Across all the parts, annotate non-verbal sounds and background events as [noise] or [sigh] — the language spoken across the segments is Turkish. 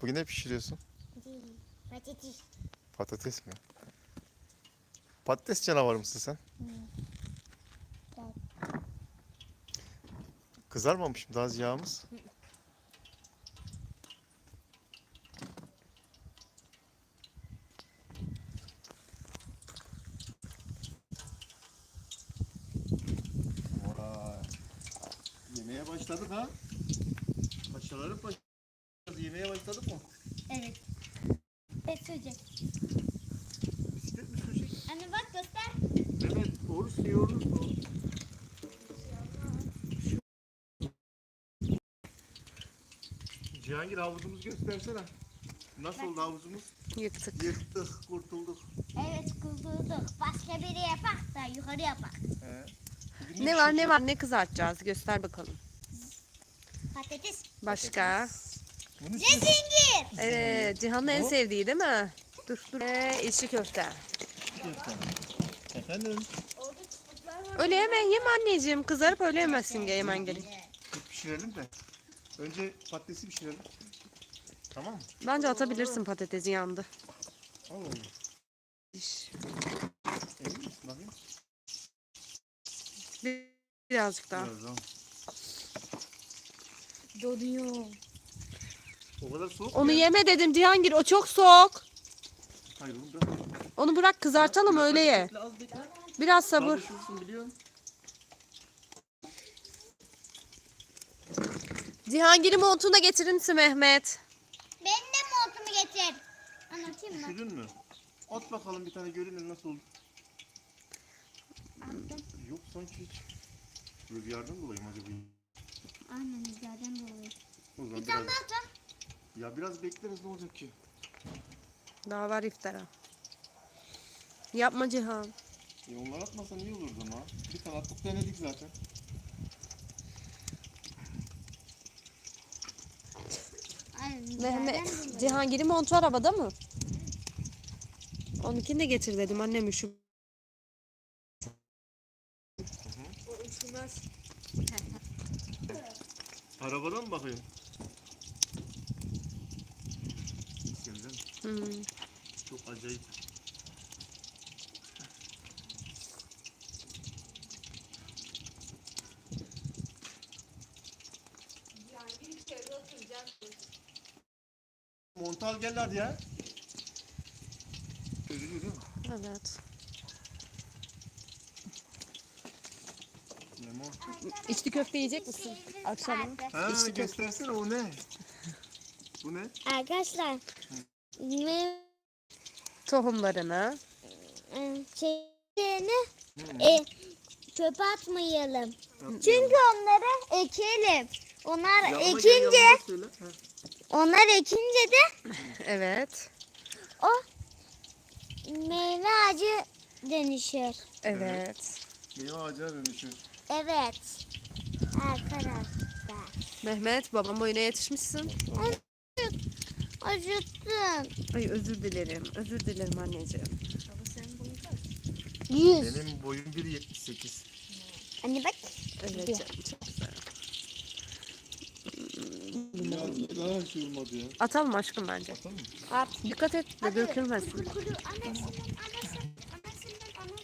Bugün ne pişiriyorsun? Patates. Patates mi? Patates canavarı mısın sen? Kızarmamış mı daha az yağımız? Vay. Yemeğe başladık ha. Paşaların paşası. Yemeğe başladık mı? Evet. Evet söyleyecek. Bisiklet mi sürecek? Anne bak göster. Mehmet oruç yiyoruz mu? Cihangir havuzumuzu göstersene. Nasıl oldu havuzumuz? Yıktık. Yırttık, kurtulduk. Evet kıldırdık. Başka biri yapak da yukarı yapak. He. Bugün Ne var ne var ne kızartacağız göster bakalım. Patates. Başka. Bunun Ne için zingir? Evet Cihan'ın en sevdiği değil mi? Dur dur. Ee, içli köfte. Efendim? Öyle hemen yeme anneciğim. Kızarıp öyle yemezsin diye hemen gelin. Dur pişirelim de. Önce patatesi pişirelim. Tamam mı? Bence atabilirsin patatesi yandı. Allah Allah. İş. Emin misin? Bakayım. Bir- Birazcık daha. Biraz daha. Donuyor. O kadar soğuk Onu ya. yeme dedim Cihangir o çok soğuk. Hayır onu bırak. Onu bırak kızartalım öyle ye. bekle, Az bekle. Biraz sabır. Cihangir'in montunu da getirir misin Mehmet? Ben de montumu getir. Anlatayım mı? Üşüdün mü? At bakalım bir tane görelim nasıl oldu. Attım. Yok sanki hiç. Bir yardım bulayım acaba. Aynen güzelden dolayı. O zaman Bir biraz... tane daha at. Ya biraz bekleriz ne olacak ki? Daha var iftara. Yapma Cihan. E onlar atmasan iyi olurdu ama. Bir tane attık denedik zaten. Mehmet. Cihangir'in montu arabada mı? Onunkini de getir dedim annem üşüm. Arabadan mı bakayım? Güzel. Hmm. Çok acayip. Montal gel hadi ya. Üzülüyor değil mi? Evet. Memo. İçli köfte yiyecek misin? Akşam. Ha İşte göstersene o ne? Bu ne? Arkadaşlar ne Tohumlarını. şeyini Hmm. e, çöpe atmayalım. Çünkü onları ekelim. Onlar Yanıma gel, ekince yanıma söyle. Ha. onlar ekince de [laughs] Evet. o meyve ağacı dönüşür. Evet. Meyve ağacına dönüşür. Evet. Arkadaşlar. Mehmet babam boyuna yetişmişsin. Acıttın. Ay özür dilerim. Özür dilerim anneciğim. Yüz. Benim boyum 1.78. Anne bak. Evet canım çok güzel. Birazcık daha şey olmadı ya. Atalım aşkım bence. Atalım mı? At. Dikkat et de dökülmesin. Kuru kuru anasının anasının anasının anasının.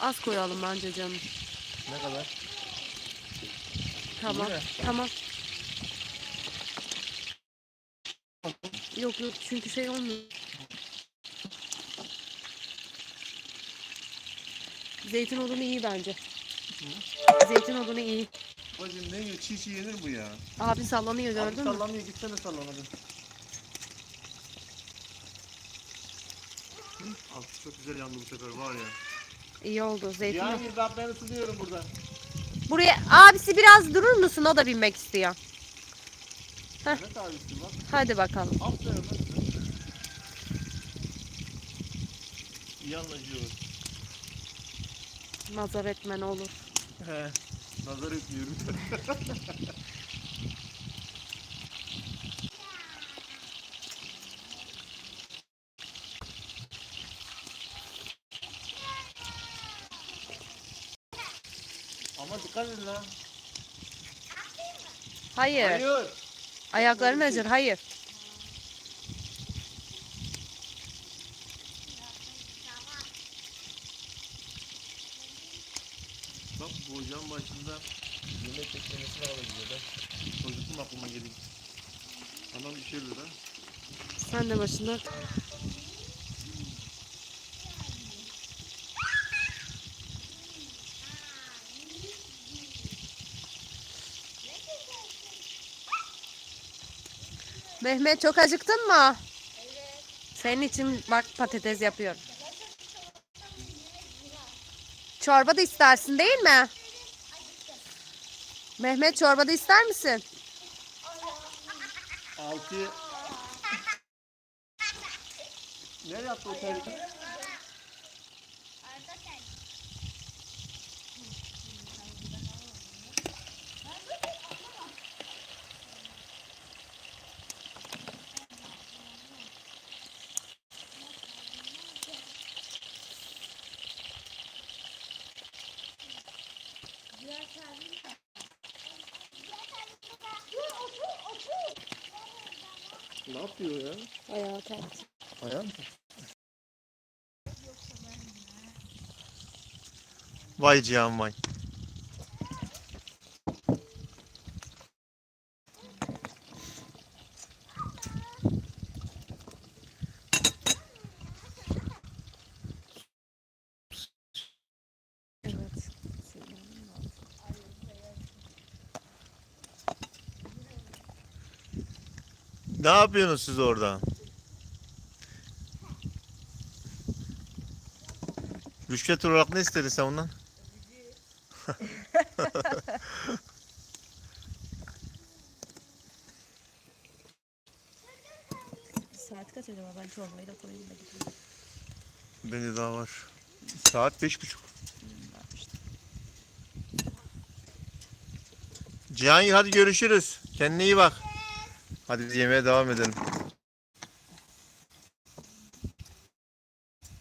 Az koyalım bence canım. Ne kadar? Tamam. Tamam. Yok yok çünkü şey olmuyor. Zeytin odunu iyi bence. Zeytin odunu iyi. Bacım ne yiyor? Çiğ çiğ yenir bu ya. Abi sallanıyor Abi gördün mü? sallamıyor gitsene sallan hadi. Hı, Al çok güzel yandı bu sefer var ya. İyi oldu zeytin. Cihangir bak ben ısınıyorum burada. Buraya abisi biraz durur musun? O da binmek istiyor. Bak. Hadi bakalım. Aferin. Nazar etmen olur. He. Nazar etmiyorum. Ama dikkat edin lan. Hayır. Hayır. Ayakların acır. Hayır. Bak bu ocağın başında yemek beklemesini alabiliyor da. Çocukluğum aklıma geliyor. Anam bir şey da. Sen de başında. Mehmet çok acıktın mı? Senin için bak patates yapıyorum. Çorba da istersin değil mi? Mehmet çorba da ister misin? Altı Nereye attı o? Ne yapıyor ya? Ayağı ters. Ayağım mı? Vay Cihan vay. Evet. Ne yapıyorsunuz siz orada? Rüşvet olarak ne istedin sen ondan? [laughs] Saat kaç acaba? Ben çorbayı da koyayım da gideyim. Bende daha var. Saat beş buçuk. Cihan hadi görüşürüz. Kendine iyi bak. Hadi biz yemeğe devam edelim.